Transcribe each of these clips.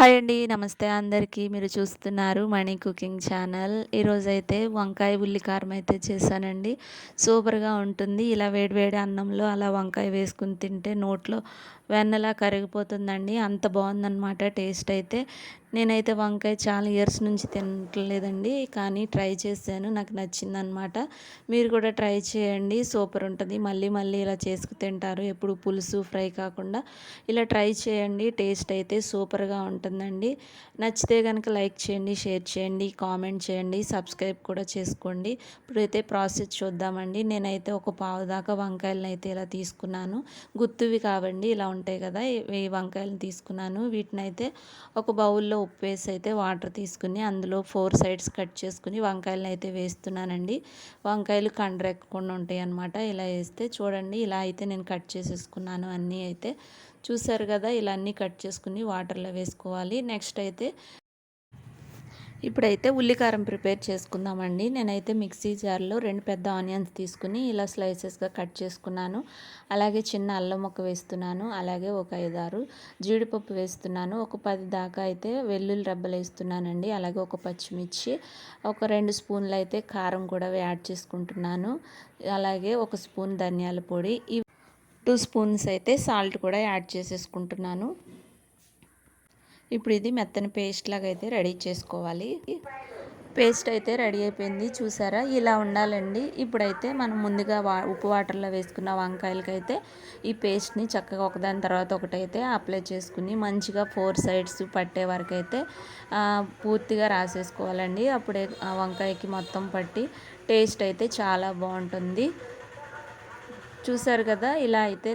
Hi అండి. నమస్తే అందరికీ. మీరు చూస్తున్నారు మణి కుకింగ్ ఛానల్. ఈరోజైతే వంకాయ ఉల్లి కారం అయితే చేశానండి. సూపర్గా ఉంటుంది. ఇలా వేడివేడి అన్నంలో అలా వంకాయ వేసుకుని తింటే నోట్లో వెన్నలా కరిగిపోతుందండి. అంత బాగుందన్నమాట టేస్ట్ అయితే. నేనైతే వంకాయ చాలా ఇయర్స్ నుంచి తినట్లేదండి కానీ ట్రై చేశాను నాకు నచ్చిందనమాట మీరు కూడా ట్రై చేయండి సూపర్ ఉంటుంది. మళ్ళీ మళ్ళీ ఇలా చేసుకు తింటారు ఎప్పుడు పులుసు ఫ్రై కాకుండా. ఇలా ట్రై చేయండి టేస్ట్ అయితే సూపర్గా ఉంటుందండి. నచ్చితే కనుక లైక్ చేయండి షేర్ చేయండి కామెంట్ చేయండి సబ్స్క్రైబ్ కూడా చేసుకోండి. ఇప్పుడైతే ప్రాసెస్ చూద్దామండి. నేనైతే ఒక పావు దాకా వంకాయలను అయితే ఇలా తీసుకున్నాను. గుత్తువి కావండి ఇలా ఉంటాయి కదా ఈ వంకాయలను తీసుకున్నాను. వీటిని అయితే ఒక బౌల్లో ఉప్పు వేసి అయితే వాటర్ తీసుకుని అందులో ఫోర్ సైడ్స్ కట్ చేసుకుని వంకాయలను అయితే వేస్తున్నానండి. వంకాయలు కండ్రెక్కకుండా ఉంటాయి అన్నమాట. ఇలా వేస్తే చూడండి ఇలా అయితే నేను కట్ చేసేసుకున్నాను అన్నీ అయితే. చూసారు కదా ఇలా అన్నీ కట్ చేసుకుని వాటర్లో వేసుకోవాలి. నెక్స్ట్ అయితే ఇప్పుడైతే ఉల్లికారం ప్రిపేర్ చేసుకుందామండి. నేనైతే మిక్సీ జార్లో రెండు పెద్ద ఆనియన్స్ తీసుకుని ఇలా స్లైసెస్గా కట్ చేసుకున్నాను. అలాగే చిన్న అల్లం ముక్క వేస్తున్నాను. అలాగే ఒక ఐదారు జీడిపప్పు వేస్తున్నాను. ఒక పది దాకా అయితే వెల్లుల్లి రబ్బలు వేస్తున్నానండి. అలాగే ఒక పచ్చిమిర్చి ఒక రెండు స్పూన్లు అయితే కారం కూడా యాడ్ చేసుకుంటున్నాను. అలాగే ఒక స్పూన్ ధనియాల పొడి ఈ టూ స్పూన్స్ అయితే సాల్ట్ కూడా యాడ్ చేసేసుకుంటున్నాను. ఇప్పుడు ఇది మెత్తని పేస్ట్ లాగా అయితే రెడీ చేసుకోవాలి. పేస్ట్ అయితే రెడీ అయిపోయింది చూసారా? ఇలా ఉండాలండి. ఇప్పుడైతే మనం ముందుగా వా ఉప్పు వాటర్లో వేసుకున్న వంకాయలకైతే ఈ పేస్ట్ని చక్కగా ఒకదాని తర్వాత ఒకటైతే అప్లై చేసుకుని మంచిగా ఫోర్ సైడ్స్ పట్టే వరకు అయితే పూర్తిగా రాసేసుకోవాలండి. అప్పుడే వంకాయకి మొత్తం పట్టి టేస్ట్ అయితే చాలా బాగుంటుంది. చూసారు కదా? ఇలా అయితే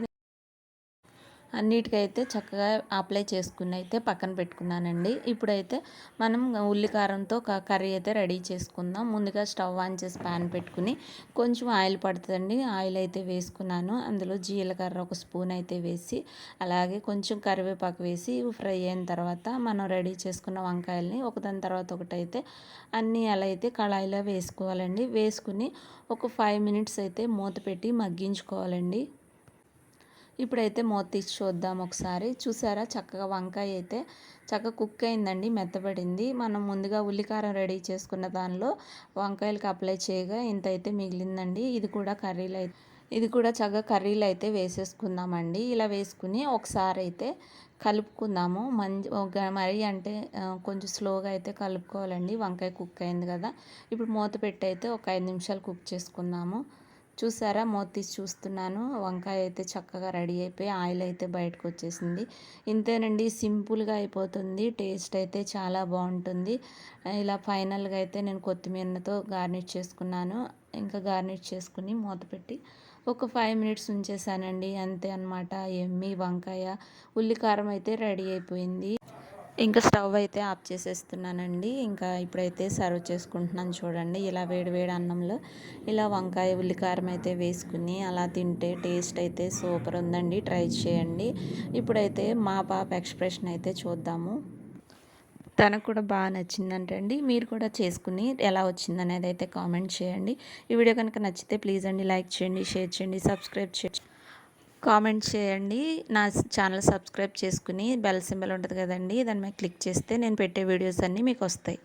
అన్నిటికైతే చక్కగా అప్లై చేసుకుని అయితే పక్కన పెట్టుకున్నానండి. ఇప్పుడైతే మనం ఉల్లికారంతో కర్రీ అయితే రెడీ చేసుకుందాం. ముందుగా స్టవ్ ఆన్ చేసి ప్యాన్ పెట్టుకుని కొంచెం ఆయిల్ పడుతుందండి. ఆయిల్ అయితే వేసుకున్నాను. అందులో జీలకర్ర ఒక స్పూన్ అయితే వేసి అలాగే కొంచెం కరివేపాకు వేసి ఫ్రై అయిన తర్వాత మనం రెడీ చేసుకున్న వంకాయల్ని ఒకదాని తర్వాత ఒకటైతే అన్నీ అలా అయితే కళాయిలో వేసుకోవాలండి. వేసుకుని ఒక ఫైవ్ మినిట్స్ అయితే మూత పెట్టి మగ్గించుకోవాలండి. ఇప్పుడైతే మూత తీసి చూద్దాం ఒకసారి. చూసారా? చక్కగా వంకాయ అయితే చక్కగా కుక్ అయిందండి మెత్తబడింది. మనం ముందుగా ఉల్లికారం రెడీ చేసుకున్న దానిలో వంకాయలకు అప్లై చేయగా ఇంత అయితే మిగిలిందండి. ఇది కూడా కర్రీలు అయితే ఇది కూడా చక్కగా కర్రీలు అయితే వేసేసుకుందామండి. ఇలా వేసుకుని ఒకసారి అయితే కలుపుకుందాము. మంచి మరీ అంటే కొంచెం స్లోగా అయితే కలుపుకోవాలండి. వంకాయ కుక్ అయింది కదా. ఇప్పుడు మూత పెట్టి అయితే ఒక ఐదు నిమిషాలు కుక్ చేసుకుందాము. చూసారా? మూత తీసి చూస్తున్నాను. వంకాయ అయితే చక్కగా రెడీ అయిపోయి ఆయిల్ అయితే బయటకు వచ్చేసింది ఇంతేనండి సింపుల్గా అయిపోతుంది. టేస్ట్ అయితే చాలా బాగుంటుంది. ఇలా ఫైనల్గా అయితే నేను కొత్తిమీరతో గార్నిష్ చేసుకున్నాను. ఇంకా గార్నిష్ చేసుకుని మూత పెట్టి ఒక ఫైవ్ మినిట్స్ ఉంచేసానండి. అంతే అనమాట ఎమ్మి వంకాయ ఉల్లికారం అయితే రెడీ అయిపోయింది. ఇంకా స్టవ్ అయితే ఆఫ్ చేసేస్తున్నానండి. ఇంకా ఇప్పుడైతే సర్వ్ చేసుకుంటున్నాను చూడండి. ఇలా వేడి వేడి అన్నంలో ఇలా వంకాయ ఉల్లికారం అయితే వేసుకుని అలా తింటే టేస్ట్ అయితే సూపర్ ఉందండి. ట్రై చేయండి. ఇప్పుడైతే మా పాప ఎక్స్ప్రెషన్ అయితే చూద్దాము. తనకు కూడా బాగా నచ్చిందంటండి. మీరు కూడా చేసుకుని ఎలా వచ్చింది అనేది అయితే కామెంట్ చేయండి. ఈ వీడియో కనుక నచ్చితే ప్లీజ్ అండి లైక్ చేయండి షేర్ చేయండి సబ్స్క్రైబ్ చేయండి. కామెంట్ చేయండి. నా ఛానల్ సబ్స్క్రైబ్ చేసుకుని బెల్ సింబల్ ఉంటుంది కదండి దాని మీద క్లిక్ చేస్తే నేను పెట్టే వీడియోస్ అన్నీ మీకు వస్తాయి.